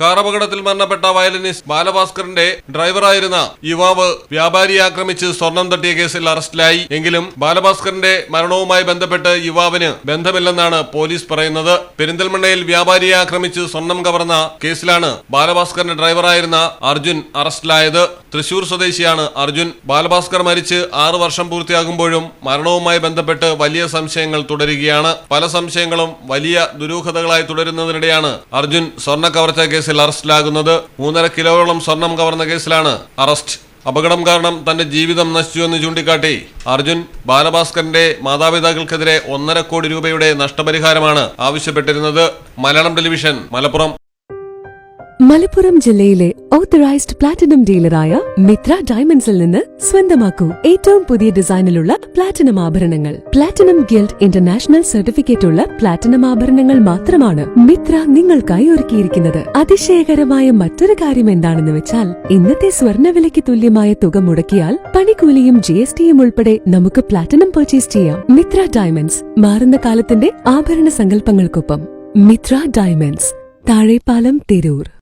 Car അപകടത്തിൽ മരണപ്പെട്ട violinist ബാലഭാസ്കറിന്റെ ഡ്രൈവറായിരുന്ന യുവാവ് വ്യാപാരിയെ ആക്രമിച്ച് സ്വർണം തട്ടിയ കേസിൽ അറസ്റ്റിലായി. എങ്കിലും ബാലഭാസ്കറിന്റെ മരണവുമായി ബന്ധപ്പെട്ട് യുവാവിന് ബന്ധമില്ലെന്നാണ് പോലീസ് പറയുന്നത്. പെരിന്തൽമണ്ണയിൽ വ്യാപാരിയെ ആക്രമിച്ച് സ്വർണം കവർന്ന കേസിലാണ് ബാലഭാസ്കറിന്റെ ഡ്രൈവറായിരുന്ന അർജുൻ അറസ്റ്റിലായത്. തൃശൂർ സ്വദേശിയാണ് അർജുൻ. ബാലഭാസ്കർ മരിച്ച് ആറ് വർഷം പൂർത്തിയാകുമ്പോഴും മരണവുമായി ബന്ധപ്പെട്ട് വലിയ സംശയങ്ങൾ തുടരുകയാണ്. പല സംശയങ്ങളും വലിയ ദുരൂഹതകളായി തുടരുന്നതിനിടെയാണ് അർജുൻ സ്വർണ കവർച്ച കേസിൽ അറസ്റ്റിലാകുന്നത് മൂന്നര കിലോയോളം സ്വർണം കവർന്ന കേസിലാണ് അറസ്റ്റ്. അപകടം കാരണം തന്റെ ജീവിതം നശിച്ചുവെന്ന് ചൂണ്ടിക്കാട്ടി അർജുൻ ബാലഭാസ്കറിന്റെ മാതാപിതാക്കൾക്കെതിരെ ഒന്നര കോടി രൂപയുടെ നഷ്ടപരിഹാരമാണ് ആവശ്യപ്പെട്ടിരുന്നത്. മലയാളം ടെലിവിഷൻ മലപ്പുറം. മലപ്പുറം ജില്ലയിലെ ഓത്തറൈസ്ഡ് പ്ലാറ്റിനം ഡീലറായ മിത്ര ഡയമണ്ട്സിൽ നിന്ന് സ്വന്തമാക്കൂ ഏറ്റവും പുതിയ ഡിസൈനിലുള്ള പ്ലാറ്റിനം ആഭരണങ്ങൾ. പ്ലാറ്റിനം ഗിൽഡ് ഇന്റർനാഷണൽ സർട്ടിഫിക്കറ്റ് ഉള്ള പ്ലാറ്റിനം ആഭരണങ്ങൾ മാത്രമാണ് മിത്ര നിങ്ങൾക്കായി ഒരുക്കിയിരിക്കുന്നത്. അതിശയകരമായ മറ്റൊരു കാര്യം എന്താണെന്ന് വെച്ചാൽ ഇന്നത്തെ സ്വർണവിലയ്ക്ക് തുല്യമായ തുക മുടക്കിയാൽ പണിക്കൂലിയും ജി എസ് ടിയും ഉൾപ്പെടെ നമുക്ക് പ്ലാറ്റിനം പർച്ചേസ് ചെയ്യാം. മിത്ര ഡയമണ്ട്സ് മാറുന്ന കാലത്തിന്റെ ആഭരണ സങ്കല്പങ്ങൾക്കൊപ്പം. മിത്ര ഡയമണ്ട്സ് താഴെപ്പാലം തിരൂർ.